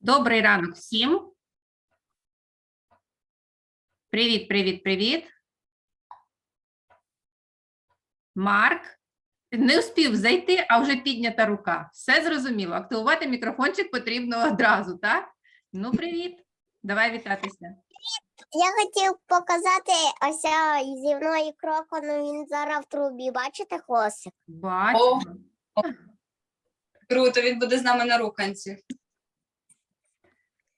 Добрий ранок всім. Привіт, привіт, привіт. Марк. Не успів зайти, а вже піднята рука. Все зрозуміло. Активувати мікрофончик потрібно одразу, так? Ну, привіт. Давай вітатися. Я хотів показати ось зі мною кроку, ну він зараз в трубі. Бачите хвостик? Бачимо. Круто, він буде з нами на руканці.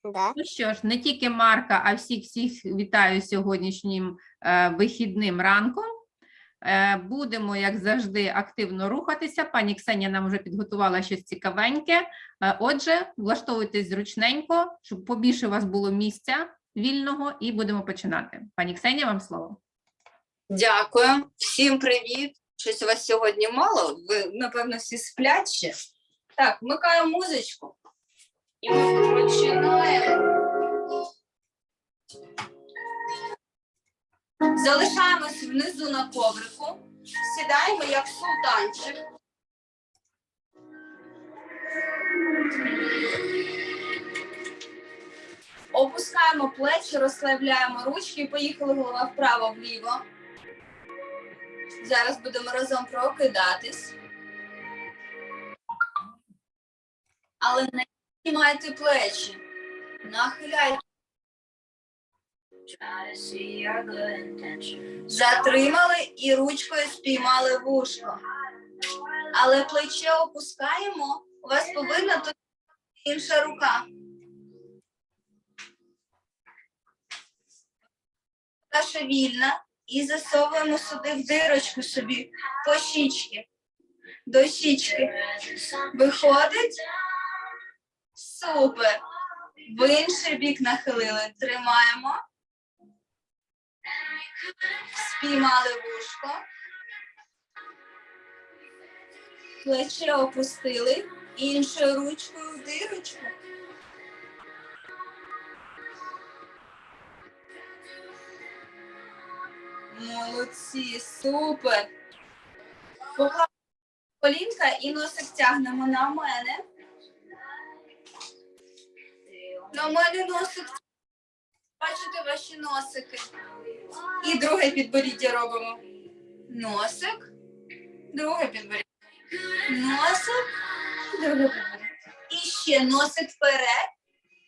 Да? Ну що ж, не тільки Марка, а всіх всіх вітаю сьогоднішнім е, вихідним ранком. Е, будемо, як завжди, активно рухатися. Пані Ксенія нам вже підготувала щось цікавеньке. Е, отже, влаштовуйтесь зручненько, щоб побільше у вас було місця вільного, і будемо починати. Пані Ксенія, вам слово. Дякую. Всім привіт. Щось у вас сьогодні мало. Ви, напевно, всі сплять ще. Так, вмикаю музичку. І ми починаємо. Залишаємось внизу на коврику. Сідаємо як султанчик. Опускаємо плечі, розслабляємо ручки, поїхали голова вправо вліво. Зараз будемо разом прокидатись. Але не піднімайте плечі. Нахиляйте. Затримали і ручкою спіймали вушко. Але плече опускаємо. У вас повинна тут інша рука. Наша вільна і засовуємо сюди в дирочку собі по щічки. До щічки. Виходить. Супер. В інший бік нахилили. Тримаємо. Спіймали вушко. Плече опустили. Іншою ручкою в дирочку. Молодці, супер. Поклали колінка і носик тягнемо на мене. На мене носик. Бачите ваші носики. І друге підборіддя робимо. Носик. Друге підборіддя. Носик. Друге підборіддя. І ще носик вперед.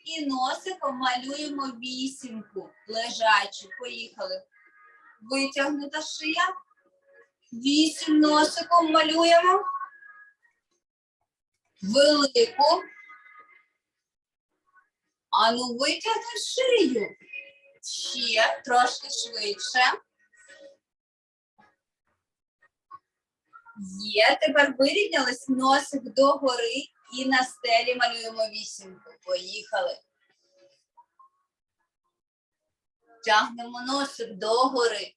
І носиком малюємо вісімку. Лежачу. Поїхали. Витягнута шия. Вісім носиком малюємо. Велику. Ану, витягни шию. Ще трошки швидше. Є, тепер вирівнялись носик догори і на стелі малюємо вісімку. Поїхали. Тягнемо носик догори.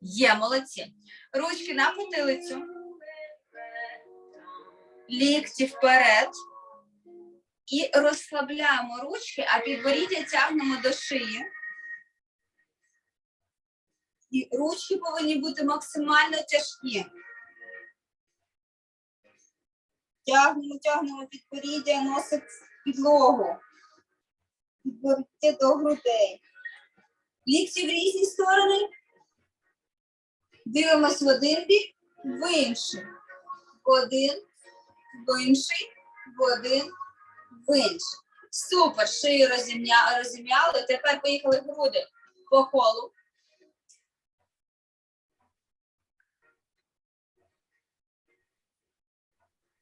Є, молодці. Ручки на потилицю. Лікті вперед. І розслабляємо ручки, а підборіддя тягнемо до шиї. І ручки повинні бути максимально тяжкі. Тягнемо, тягнемо підборіддя, носик в підлогу. Підборіддя до грудей. Лікті в різні сторони. Дивимось в один бік, в інший. В один, в інший, в один, в інший. Супер, шию розім'я- розім'яли. Тепер поїхали груди по колу.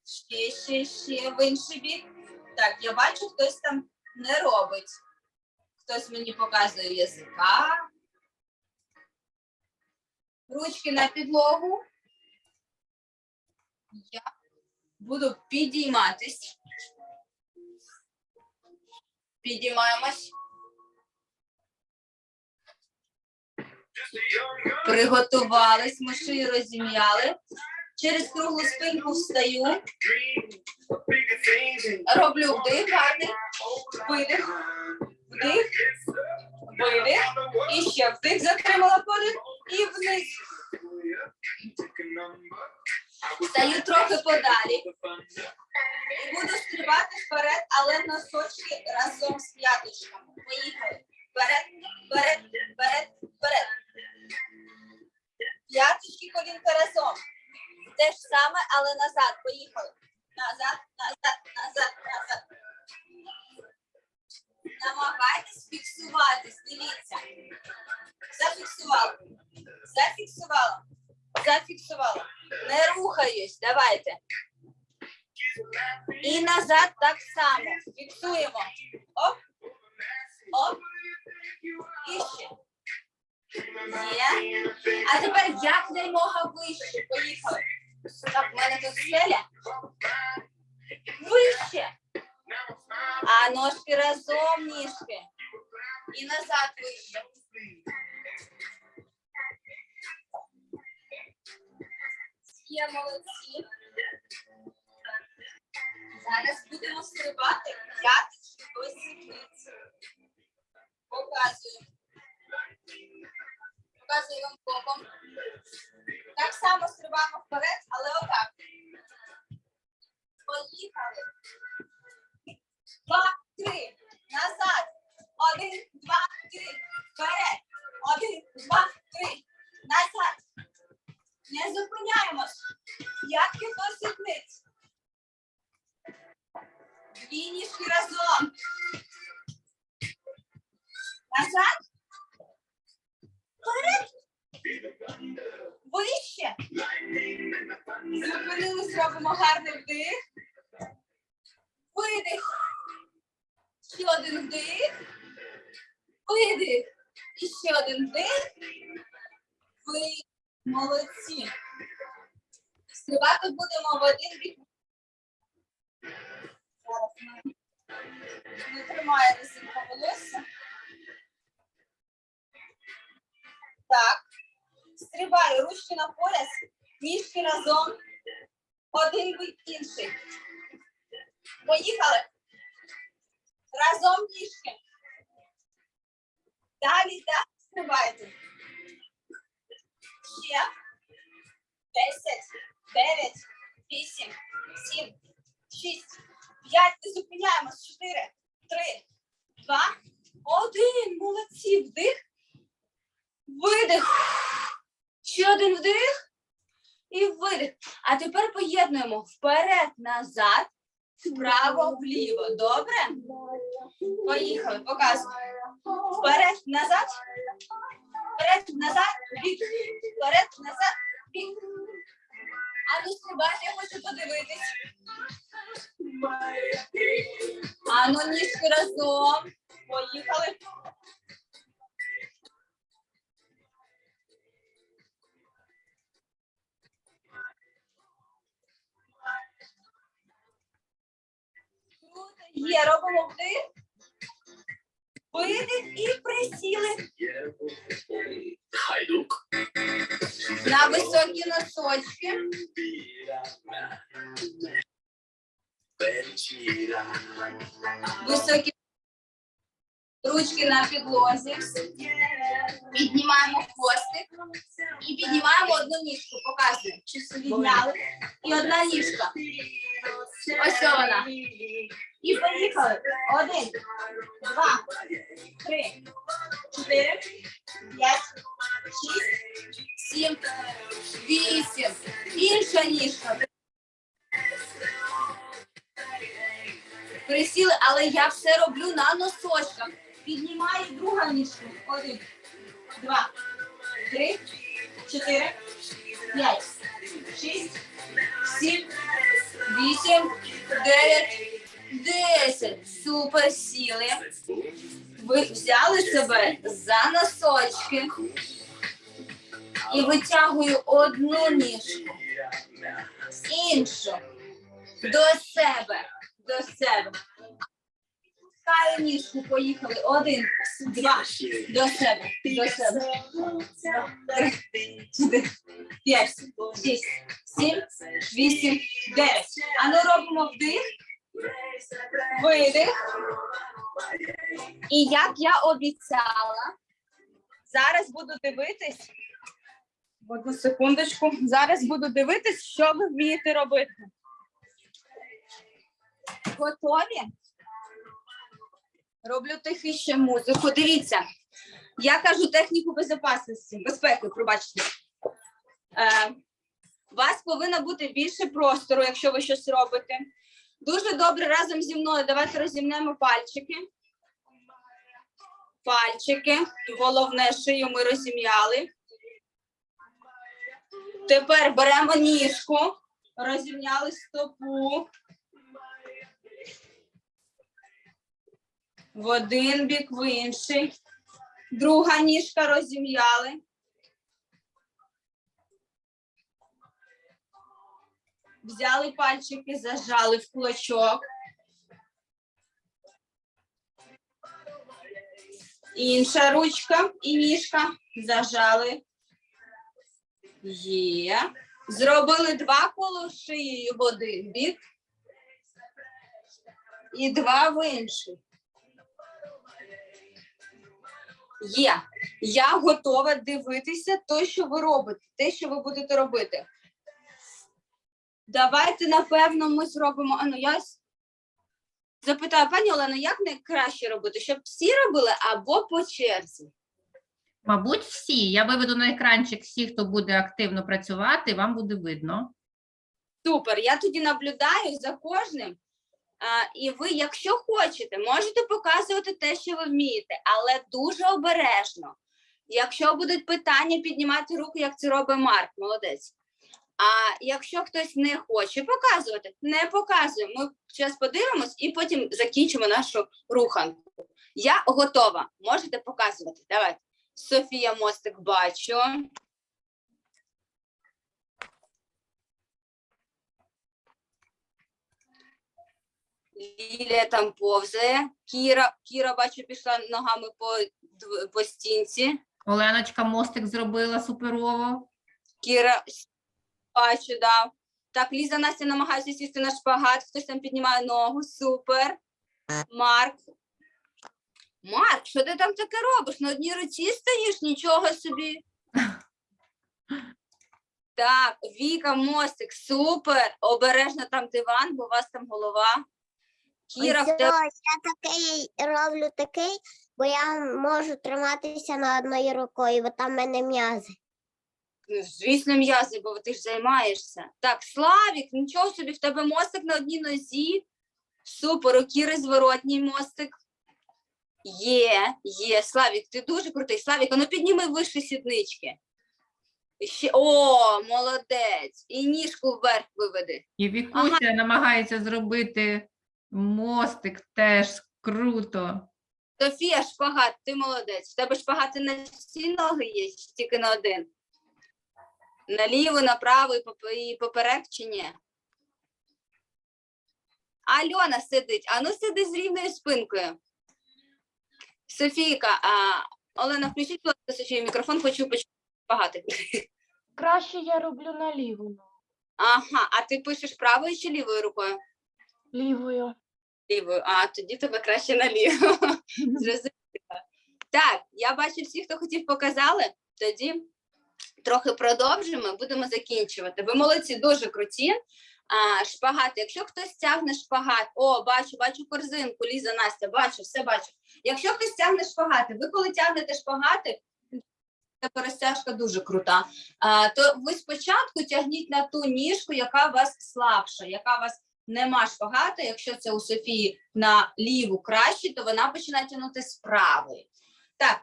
Ще, ще, ще в інший бік. Так, я бачу, хтось там не робить. Хтось мені показує язика. Ручки на підлогу. Я буду підійматись. Підіймаємось. Приготувались, ми шию розім'яли. Через круглу спинку встаю. Роблю вдих, гарний. Видих. Вдих. Видих. І ще вдих. Затримала подих. І вниз. Стаю трохи подалі. І буду стрибати вперед, але носочки разом з п'яточками. Поїхали. Вперед. Але назад. Поїхали. І назад вище. Є молодці. Зараз будемо стрибати п'яточки до сідниці. Показую вам боком. Так само стрибаємо вперед, але отак. Поїхали. Два, три. Назад. Один, Назад. Вперед. Вище. Зупинились, робимо гарний вдих. Видих. Ще один вдих. Видих. І ще один вдих. Ви молодці. Стрибати будемо в один бік. Зараз ми не тримає резинка волосся. Так. Стрибаю ручки на пояс, ніжки разом. Один бік інший. Поїхали. Разом ніжки. Далі, далі стрибайте. Ще. Десять, дев'ять, вісім, сім, шість, п'ять. Не зупиняємось. Чотири, три, два, один. Молодці. Вдих. Видих. Ще один вдих. І видих. А тепер поєднуємо вперед, назад, вправо, вліво. Добре? Поїхали, показуй. Вперед, назад. Вперед, назад, бік. Вперед, назад, бік. А ну стрибайте, я хочу подивитись. А ну ніжки разом. Поїхали. Робимо вдих. Видих і присіли Хайдук. на високі носочки. Високі ручки на підлозі. Піднімаємо хвостик і піднімаємо одну ніжку. Показуємо. Підняли. І одна ніжка. Ось вона. І поїхали. Один, два, три, чотири, п'ять, шість, сім, вісім. Інша ніжка. Присіли, але я все роблю на носочках. Піднімаю друга ніжка. Один, два, три, чотири, п'ять, шість, сім, вісім, дев'ять. Супер сіли. Ви взяли себе за носочки і витягую одну ніжку, іншу до себе, до себе. Пускаю ніжку, поїхали. Один, два, до себе, до себе. П'ять, шість, сім, вісім, дев'ять. А ну робимо вдих, видих. І як я обіцяла, зараз буду дивитись Одну секундочку. Зараз буду дивитись, що ви вмієте робити. Готові? Роблю тихіше музику. Дивіться, я кажу техніку безпечності, безпеки, пробачте. Е, у вас повинно бути більше простору, якщо ви щось робите. Дуже добре разом зі мною. Давайте розімнемо пальчики. Пальчики. Головне, шию ми розім'яли. Тепер беремо ніжку, розім'яли стопу. В один бік, в інший. Друга ніжка розім'яли. Взяли пальчики, зажали в кулачок. Інша ручка і ніжка зажали. Є. Зробили два коло шиєю в один бік. І два в інший. Є. Я готова дивитися те, що ви робите, те, що ви будете робити. Давайте, напевно, ми зробимо. А ну я запитаю, пані Олена, як найкраще робити? Щоб всі робили або по черзі? Мабуть, всі. Я виведу на екранчик всіх, хто буде активно працювати, вам буде видно. Супер. Я тоді наблюдаю за кожним. А, і ви, якщо хочете, можете показувати те, що ви вмієте, але дуже обережно. Якщо будуть питання, піднімати руку, як це робить Марк, молодець. А якщо хтось не хоче показувати, не показуємо. Ми зараз подивимось і потім закінчимо нашу руханку. Я готова. Можете показувати. Давайте. Софія Мостик бачу. Лілія там повзає. Кіра, Кіра, бачу, пішла ногами по, по стінці. Оленочка мостик зробила суперово. Кіра бачу, да. Так, Ліза Настя намагається сісти на шпагат, хтось там піднімає ногу. Супер. Марк. Марк, що ти там таке робиш? На одній руці стоїш, нічого собі. Так, Віка, мостик, супер. Обережно там диван, бо у вас там голова. Кіра, в Ось, тебе я такий роблю такий, бо я можу триматися на одною рукою, бо там в мене м'язи. Звісно, м'язи, бо ти ж займаєшся. Так, Славік, нічого собі, в тебе мостик на одній нозі. Супер, у Кіри зворотній мостик. Є, є. Славік, ти дуже крутий. Славік, ну підніми вище сіднички. Ще, о, молодець. І ніжку вверх виведи. І Вікуся намагається зробити мостик теж круто. Софія, шпагат, ти молодець. В тебе шпагати на всі ноги є, чи тільки на один. Наліво, направо і поп- поперек чи ні? Альона сидить. А ну сиди з рівною спинкою. Софійка, а, Олена, включіть, будь ласка, Софію, мікрофон, хочу почути шпагати. Краще я роблю на ліву. Ага, а ти пишеш правою чи лівою рукою? Лівою. Лівою. А, тоді тебе краще наліво. Зрозуміла. Так, я бачу всіх, хто хотів, показали. Тоді трохи продовжимо, будемо закінчувати. Ви молодці, дуже круті. А, шпагат. Якщо хтось тягне шпагат, о, бачу, бачу корзинку, Ліза, Настя, бачу, все бачу. Якщо хтось тягне шпагати, ви коли тягнете шпагати, це розтяжка дуже крута. А, то ви спочатку тягніть на ту ніжку, яка у вас слабша, яка у вас нема шпагата. Якщо це у Софії на ліву краще, то вона починає тягнути з правої. Так,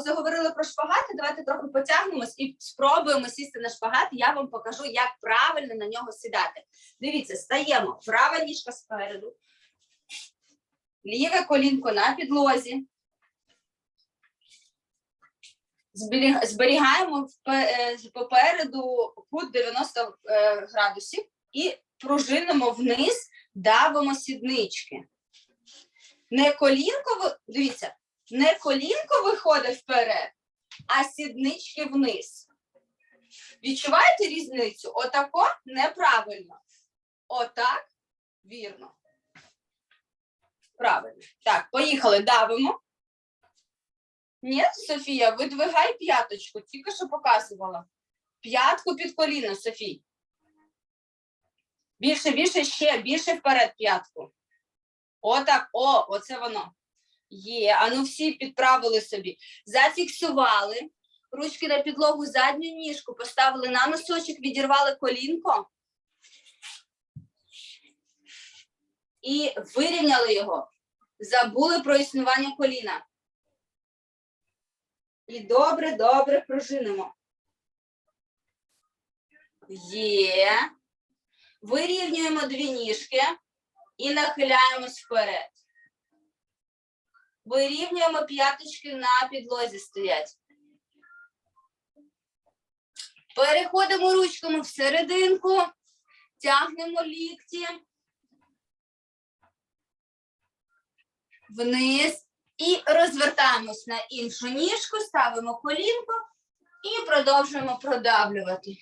заговорили про шпагати, давайте трохи потягнемось і спробуємо сісти на шпагат. Я вам покажу, як правильно на нього сідати. Дивіться, стаємо. Права ніжка спереду, ліве колінко на підлозі. Зберігаємо е, попереду кут 90 е, градусів і пружинимо вниз, давимо сіднички. Не колінко, дивіться, не колінко виходить вперед, а сіднички вниз. Відчуваєте різницю? Отако неправильно. Отак вірно. Правильно. Так, поїхали, давимо. Ні, Софія, видвигай п'яточку, тільки що показувала. П'ятку під коліно, Софій. Більше, більше, ще, більше вперед п'ятку. Отак, о, оце воно. Є. Ану всі підправили собі. Зафіксували. Ручки на підлогу, задню ніжку поставили на носочок, відірвали колінко. І вирівняли його. Забули про існування коліна. І добре, добре пружинимо. Є. Вирівнюємо дві ніжки і нахиляємось вперед. Вирівнюємо п'яточки на підлозі стоять. Переходимо ручками всерединку, тягнемо лікті. Вниз і розвертаємось на іншу ніжку, ставимо колінко і продовжуємо продавлювати.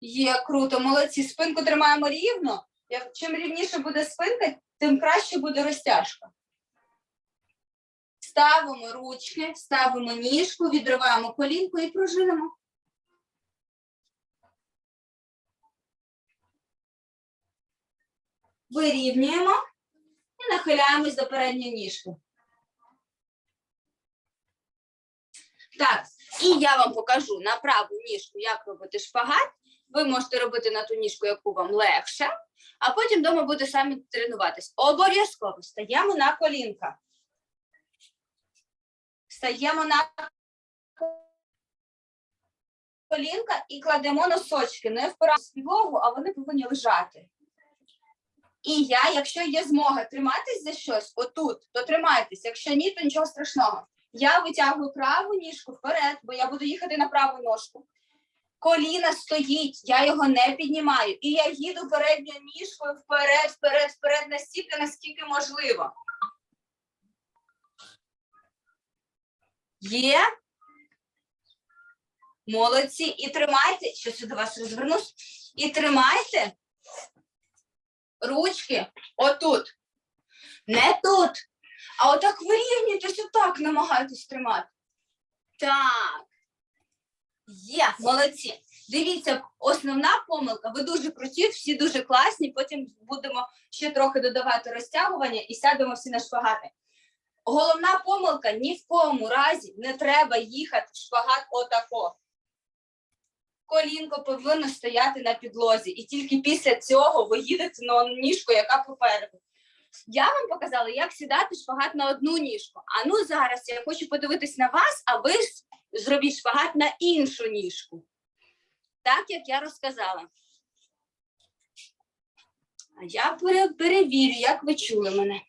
Є круто, молодці. Спинку тримаємо рівно. Чим рівніше буде спинка, тим краще буде розтяжка. Ставимо ручки, ставимо ніжку, відриваємо колінку і пружинимо. Вирівнюємо і нахиляємось до передньої ніжки. Так, і я вам покажу на праву ніжку, як робити шпагат. Ви можете робити на ту ніжку, яку вам легше, а потім вдома будете самі тренуватись. Обов'язково стаємо на колінка. Стаємо на колінка і кладемо носочки. Не впираємо підлогу, а вони повинні лежати. І я, якщо є змога триматись за щось отут, то тримайтесь. Якщо ні, то нічого страшного. Я витягую праву ніжку вперед, бо я буду їхати на праву ножку. Коліна стоїть, я його не піднімаю. І я їду передньою ніжкою вперед, вперед, вперед, настільки, наскільки можливо. Є. Молодці. І тримайте, що сюди вас розвернусь. І тримайте ручки отут. Не тут. А отак вирівнюйтесь, отак намагайтесь тримати. Так. Є, молодці. Дивіться, основна помилка. Ви дуже круті, всі дуже класні. Потім будемо ще трохи додавати розтягування і сядемо всі на шпагати. Головна помилка ні в кому разі не треба їхати в шпагат отако. Колінко повинно стояти на підлозі, і тільки після цього ви їдете на ніжку, яка попереду. Я вам показала, як сідати шпагат на одну ніжку. А ну зараз я хочу подивитись на вас, а ви зробіть шпагат на іншу ніжку. Так, як я розказала. А я перевірю, як ви чули мене.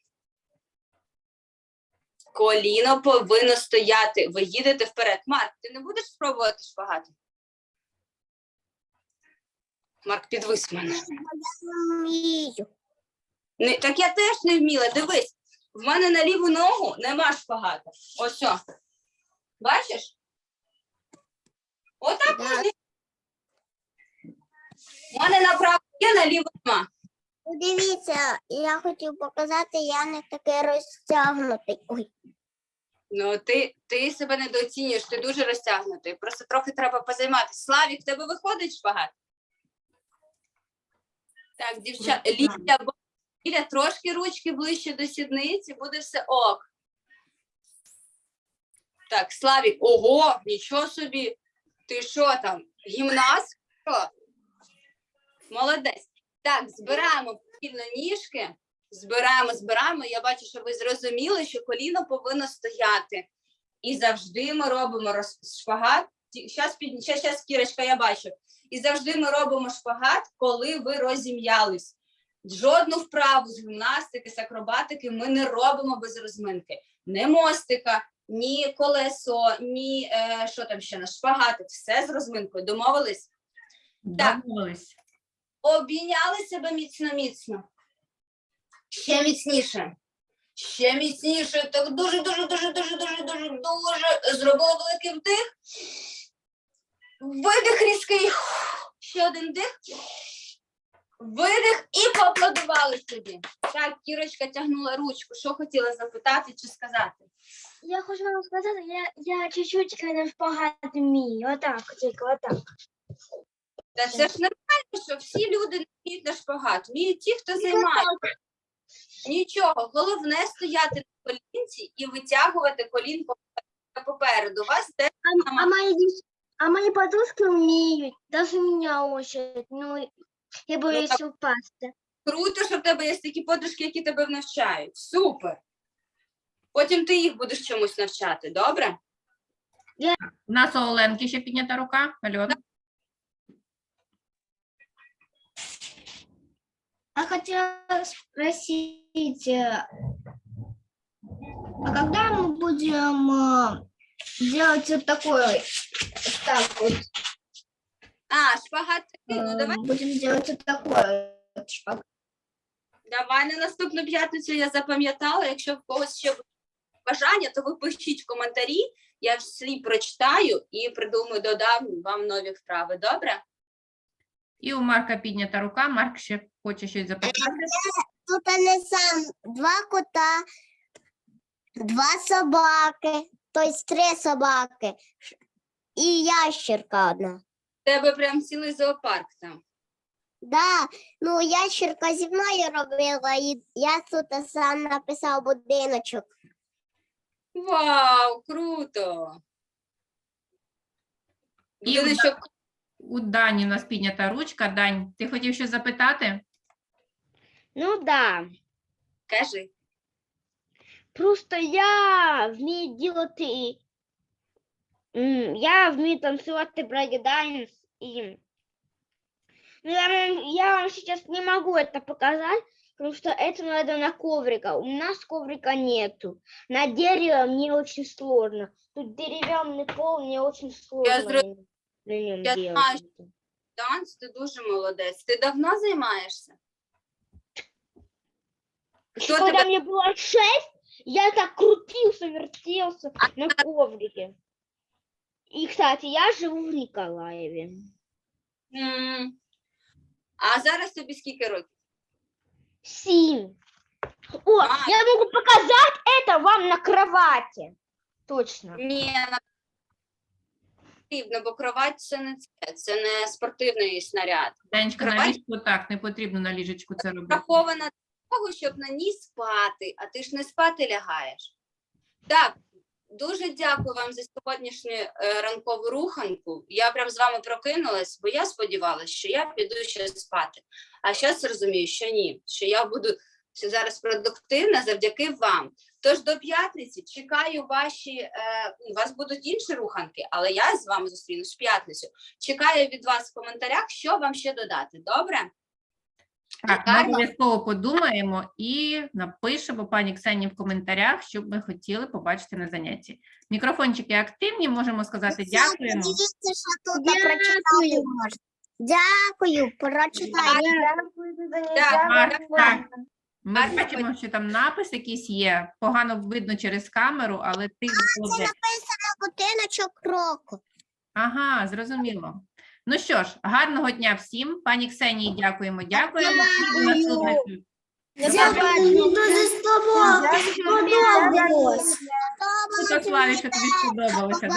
Коліно повинно стояти. Ви їдете вперед. Марк, ти не будеш спробувати шпагати? Марк, підвись мене. Вмію. Не, так я теж не вміла. Дивись, в мене на ліву ногу нема шпагата. Ось. о. Бачиш? Отак Да. можна. У мене на праву є, на ліву нема. Дивіться, я хотів показати, я не такий розтягнутий. Ой, Ну, ти, ти себе недооцінюєш, ти дуже розтягнутий. Просто трохи треба позайматися. Славік, в тебе виходить шпагат? Так, дівчата, Ліля, Ліля, трошки ручки ближче до сідниці, буде все ок. Так, Славік, ого, нічого собі. Ти що там, гімнаст? Молодець. Так, збираємо повільно ніжки. Збираємо, збираємо. Я бачу, що ви зрозуміли, що коліно повинно стояти. І завжди ми робимо шпагат. Зараз, під... Кірочка, я бачу. І завжди ми робимо шпагат, коли ви розім'ялись. Жодну вправу з гімнастики, з акробатики ми не робимо без розминки. Ні мостика, ні колесо, ні е, що там ще на шпагати. Все з розминкою. Домовились? Так. Домовились. Обійняли себе міцно-міцно. Ще міцніше. Ще міцніше. Так дуже, дуже, дуже, дуже, дуже, дуже, дуже. Зробили великий вдих. Видих різкий. Ще один дих. Видих і поаплодували собі. Так, Кірочка тягнула ручку. Що хотіла запитати чи сказати? я хочу вам сказати, я, я чуть-чуть на шпагат вмію. Отак, тільки отак. Та це ж нормально, що всі люди не вміють на шпагат, вміють ті, хто займається. Нічого, головне стояти на колінці і витягувати колін попереду- вас теж А, а мои дев- а мои подружки умеют, даже меня учат. Ну, я боюсь упасть. круто, що в тебе є такі подружки, які тебе навчають. Супер. Потім ти їх будеш чомусь навчати, добре? У нас у Оленки ще піднята рука. Альона. Я хотела спросить, э, а когда мы будем э, делать вот такой, вот так вот, а, шпагат такий, ну давай, будем делать вот шпагат. давай на наступну п'ятницю я запам'ятала. Якщо в когось ще буде бажання, то ви пишіть в коментарі, я всі прочитаю і придумаю, додам вам нові вправи. Добре? І у Марка піднята рука. Марк ще хоче щось запитати. Тут не сам два кота, два собаки, тобто три собаки ш- і ящерка одна. Тебе прям цілий зоопарк там. Да, ну ящерка зі мною робила, і я тут сам написав будиночок. Вау, круто! І Будиночок У Дані у нас піднята ручка. Дань, ти хотів щось запитати? Ну да. кажи. Просто я вмію делать... Я вмію танцювати брейк-данс и... Ну, я, я вам сейчас не могу это показать, потому что это надо на коврика. У нас коврика нету. На дерево мне очень сложно. Тут деревянный пол, мне очень сложно зро- на- нем я делать. знаю, ти дуже молодець. Ти давно займаєшся? Хто когда тебе мне было шесть, я так крутился, вертелся на коврике. И, кстати, я живу в Николаеве. М. А зараз тобі скільки років? Сим. О, А. я могу показать это вам на кровати. Точно. Ні, на- потрібно, бо кровать це не це, це не спортивний снаряд. Данечка, на Кровать? ліжку так, не потрібно на ліжечку це робити. Врахована для того, щоб на ній спати, а ти ж не спати лягаєш. Так, дуже дякую вам за сьогоднішню е, ранкову руханку. Я прям з вами прокинулась, бо я сподівалася, що я піду ще спати. А зараз розумію, що ні, що я буду ще зараз продуктивна завдяки вам. Тож до п'ятниці чекаю ваші. Е, у вас будуть інші руханки, але я з вами зустрінусь в п'ятницю. Чекаю від вас в коментарях, що вам ще додати. Добре? Так, ми обов'язково подумаємо і напишемо пані Ксені в коментарях, що б ми хотіли побачити на занятті. Мікрофончики активні, можемо сказати дякуємо. Дивіться, що тут прочитати можна. Дякую, прочитаю. Так. Ми бачимо, що там напис якийсь є. Погано видно через камеру, але ти молодець. Написано будиночок року. Ага, зрозуміло. Ну що ж, гарного дня всім. Пані Ксенії, дякуємо, дякуємо. І до наступних дуже тобі сподобалося.